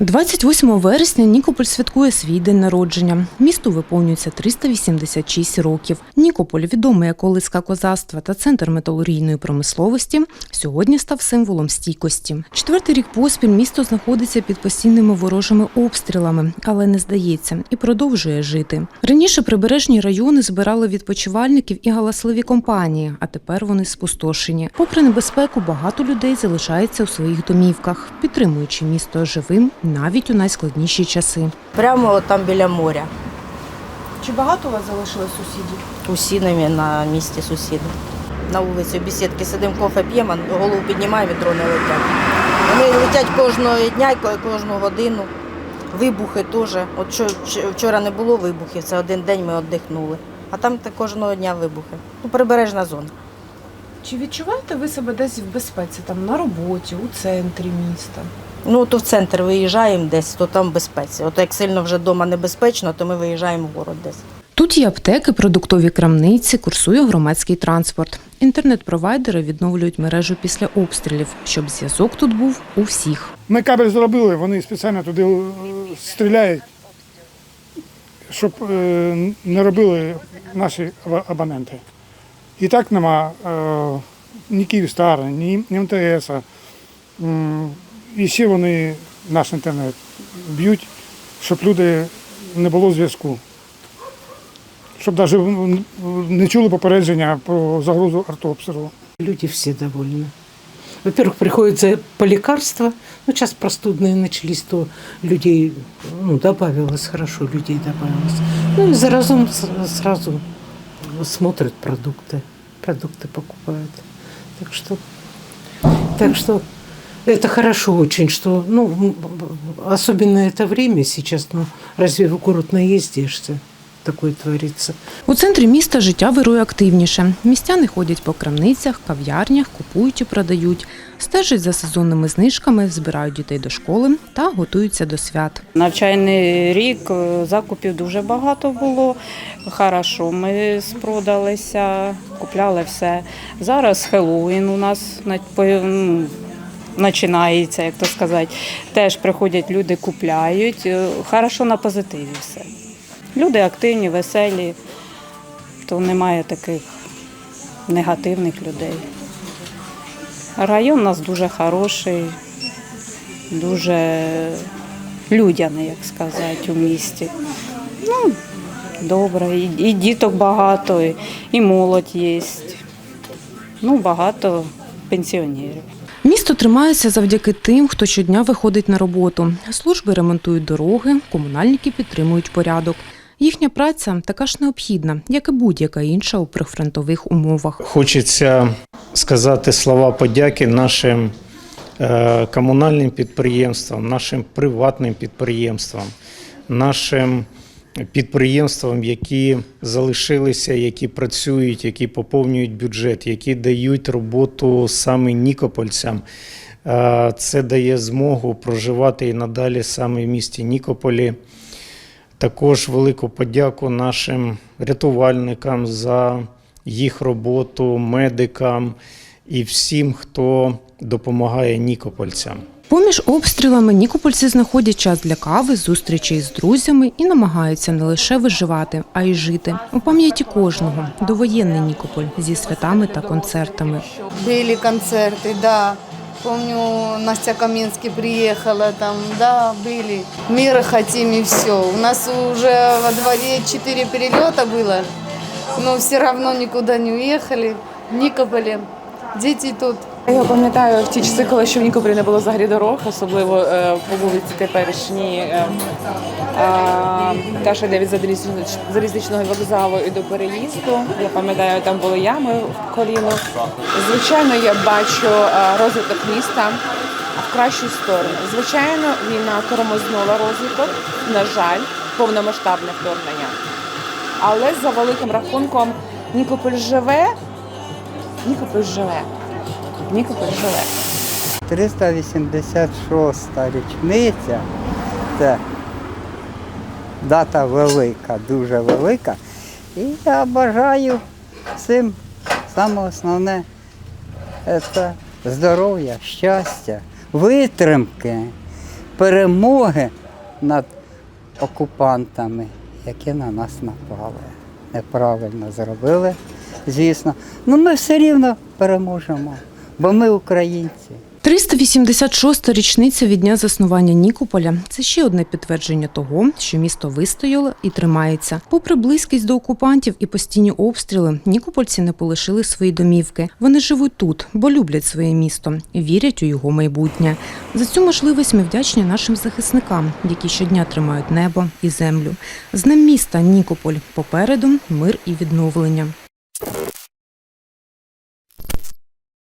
28 вересня Нікополь святкує свій день народження. Місту виповнюється 386 років. Нікополь, відомий як колиска козацтва та центр металургійної промисловості, сьогодні став символом стійкості. Четвертий рік поспіль місто знаходиться під постійними ворожими обстрілами, але не здається і продовжує жити. Раніше прибережні райони збирали відпочивальників і галасливі компанії, а тепер вони спустошені. Попри небезпеку, багато людей залишається у своїх домівках, підтримуючи місто живим навіть у найскладніші часи. Прямо от там біля моря. Чи багато у вас залишилось сусідів? Усі на, на місці сусіди. На вулиці в бесідки сидимо, кофе п'ємо, голову піднімаємо, і дрони летять. Вони летять кожного дня, і кожну годину. Вибухи теж. От що вчора не було вибухів, це один день ми віддихнули. А там кожного дня вибухи. Ну, прибережна зона. Чи відчуваєте ви себе десь в безпеці, там на роботі, у центрі міста? Ну, то в центр виїжджаємо десь, то там в безпеці. От як сильно вже вдома небезпечно, то ми виїжджаємо в город десь. Тут є аптеки, продуктові крамниці, курсує громадський транспорт. Інтернет-провайдери відновлюють мережу після обстрілів, щоб зв'язок тут був у всіх. Ми кабель зробили, вони спеціально туди е, стріляють, щоб е, не робили наші абоненти. І так нема е, ні Київстар, ні МТС. М, І ще вони наш інтернет б'ють, щоб люди не було зв'язку. Щоб навіть не чули попередження про загрозу артобстрілу. Люди все довольны. Во-первых, приходится по лекарства. Ну, сейчас простудные начались, то людей ну, добавилось, хорошо людей добавилось. Ну, и заразом с- сразу смотрят продукты, продукты покупают. Так что, так что это хорошо очень, что, ну, особенно это время сейчас, ну, разве в город наездишься? Такое творится. У центрі міста життя вирує активніше. Містяни ходять по крамницях, кав'ярнях, купують і продають, стежать за сезонними знижками, збирають дітей до школи та готуються до свят. Навчальний рік е, закупів дуже багато було. Хорошо, ми спродалися, купляли все. Зараз Хеллоуін у нас на- ну, починається, як то сказати. Теж приходять люди, купляють. Е, Хорошо на позитиві все. Люди активні, веселі, то немає таких негативних людей. Район у нас дуже хороший, дуже людяний, як сказати, у місті. Ну, добре, і, і діток багато, і, молодь є. Ну, багато пенсіонерів. Місто тримається завдяки тим, хто щодня виходить на роботу. Служби ремонтують дороги, комунальники підтримують порядок. Їхня праця така ж необхідна, як і будь-яка інша у прифронтових умовах. Хочеться сказати слова подяки нашим е, комунальним підприємствам, нашим приватним підприємствам, нашим підприємствам, які залишилися, які працюють, які поповнюють бюджет, які дають роботу саме нікопольцям. Це дає змогу проживати і надалі саме в місті Нікополі. Також велику подяку нашим рятувальникам за їх роботу, медикам і всім, хто допомагає нікопольцям. Поміж обстрілами нікопольці знаходять час для кави, зустрічей з друзями і намагаються не лише виживати, а й жити. У пам'яті кожного довоєнний Нікополь зі святами та концертами. Были концерты, да. Помню, Настя Каменский приехала там, да, были. Мира хотим и все. У нас уже во дворе четыре перелета было, но все равно никуда не уехали. В Никополе. Дети тут. я пам'ятаю в ті часи, коли ще в Нікополі не було взагалі дорог, особливо е, по вулиці теперішній, е, а, та що йде від залізничного вокзалу і до переїзду. Я пам'ятаю, там були ями в коліно. Звичайно, я бачу е, розвиток міста в кращу сторону. Звичайно, війна тормознула розвиток, на жаль, повномасштабне вторгнення. Але за великим рахунком Нікополь живе, Нікополь живе. Нікополь живе. 386 річниця. Це дата велика, дуже велика. І я бажаю всім саме основне це здоров'я, щастя, витримки перемоги над окупантами, які на нас напали. Неправильно зробили, звісно. Ну ми все рівно переможемо, бо ми українці. 386-та річниця від дня заснування Нікополя це ще одне підтвердження того, що місто вистояло і тримається. Попри близькість до окупантів і постійні обстріли, нікопольці не полишили свої домівки. Вони живуть тут, бо люблять своє місто і вірять у його майбутнє. За цю можливість ми вдячні нашим захисникам, які щодня тримають небо і землю. З ним міста Нікополь попереду мир і відновлення.